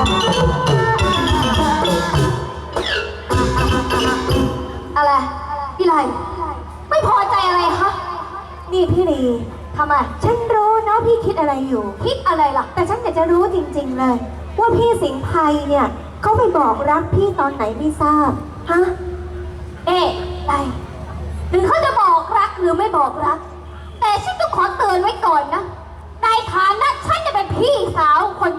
อะไรพี่ไรไม่พอใจอะไรคะ นี่พี่ลีทำไมฉันรู้นะพี่คิดอะไรอยู่ คิดอะไรล่ะ แต่ฉันอยากจะรู้จริง ๆ เลย ว่าพี่สิงห์ไพรเนี่ยเขาไปบอกรักพี่ตอนไหนไม่ทราบ ฮะ เอ๊ะไรหรือเขาจะบอกรักหรือไม่บอกรัก แต่ฉันต้องขอเตือนไว้ก่อนนะ ในฐานะฉันจะเป็นพี่สาวคน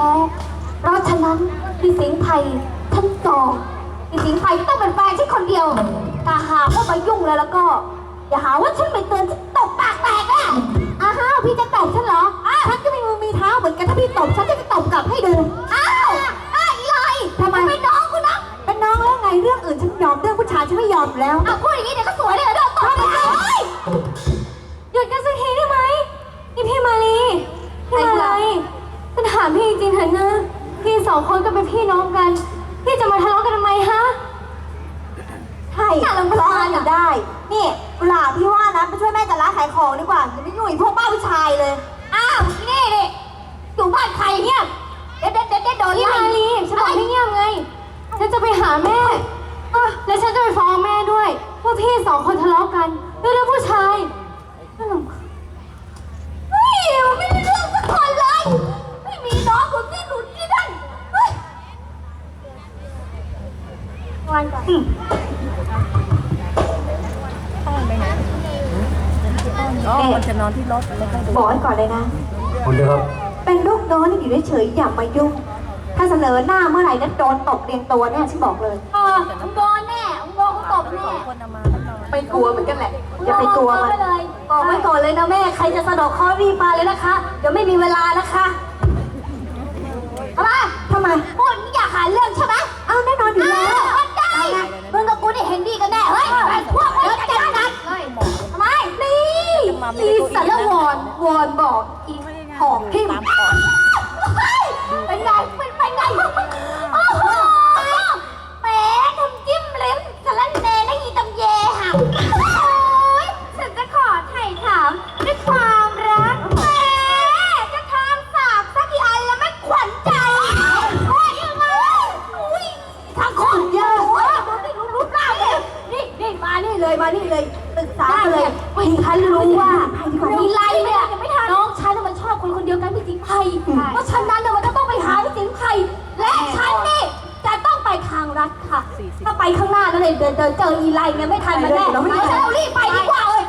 ท้ๆเพราะฉะนั้นพี่สิงห์ไพรฉันจองพี่สิงห์ไพรต้องเป็นแฟนฉันคนเดียวถ้าหากว่ามายุ่งแล้วแล้วก็ อย่าหาว่าฉันไปเตือนฉันตบปากแตกอะอ้าวพี่จะตบฉันเหรออ้าวฉันก็มีมือมีเท้าเหมือนกันถ้าพี่ตบฉันก็จะตบกลับให้ดูอ้าวอ้าวอีไลทำไมเป็นน้องคุณนะเป็นน้องแล้วไงเรื่องอื่นฉันยอมเรื่องผู้ชายฉันไม่ยอมอยู่แล้วอ้าวพูดอย่างนี้เดี๋ยวก็สวยเลย ใช่ร้องอยู่ได้ นี่กุหลาบพี่ว่านะไปช่วยแม่จัดร้านขายของดีกว่าอย่าไปยุ่งกับพวกบ้าผู้ชายเลย อ้าวนี่นี่อยู่บ้านใครเนี่ยเด็ดเด็ดเด็ดเด็ดโดนพี่ไล่มาลีฉันบอกให้เงียบไงฉันจะไปหาแม่อะและฉันจะไปฟ้องแม่ด้วยว่าพี่สองคนทะเลาะกันด้วยเรื่องผู้ชายน่ารำคาญ เฮ้ยมันไม่ได้เรื่องสักคนเลย ไม่มีน้องคนที่หนุนที่นั่นเฮ้ยวันก่อน อ๋อมันจะนอนที่รถไม่ค่อยดูบอกไว้ก่อนเลยนะ คุณนะครับ เป็นลูกน้องนี่อยู่เฉยๆอย่ามายุ่ง ถ้าเสนอหน้าเมื่อไหร่นั้นโดนตบเรียงตัวเนี่ยฉันบอกเลยเออมึงโดนแน่มึงโดนเขาตบแน่คนเอามาแล้วนอนไม่กลัวเหมือนกันแหละอย่าไปกลัวมันไปเลยบอกไว้ก่อนเลยนะแม่ ใครจะสะดอกข้อรีบมาเลยนะคะ เดี๋ยวไม่มีเวลานะคะทำไมทำไมพูดนี่อยากหาเรื่องใช่ไหมเอาแน่นอนอยู่แล้วมันได้มึงกับกูได้เห็นดีกันแน่ เฮ้ยไอ้พวกเดี๋ยวจัดการทำไม นี่ อีสารวอนวอนบอกอีหอกทิ่มตามก่อนเป็นไงเป็นไปไงโอ้โหแหมทำจิ้มเล็มสารแหน่นะอีตำแยหักโอ้ยฉันจะขอไถ่ถามด้วยความรักแหมจะทานสาบสักกี่อันแล้วไม่ขวัญใจโอ้ยยังไงอุ้ยทางคนเยอะโอ้ยดูดิรู้รู้ร่างเลยนี่นี่มานี่เลยมานี่เลย ศึกษากันเลยพี่คันรู้ว่ามีไรเนี่ยน้องฉันน่ะมันชอบคนคนเดียวกันพี่สิงห์ไพรเพราะฉะนั้นน่ะมันจะต้องไปหาพี่สิงห์ไพรและฉันนี่จะต้องไปทางรัฐค่ะ ถ้าไปข้างหน้านั่นเลยเดินเดินเจออีไลเนี่ยไม่ทันมันแน่เรารีบไปดีกว่าเอ้ย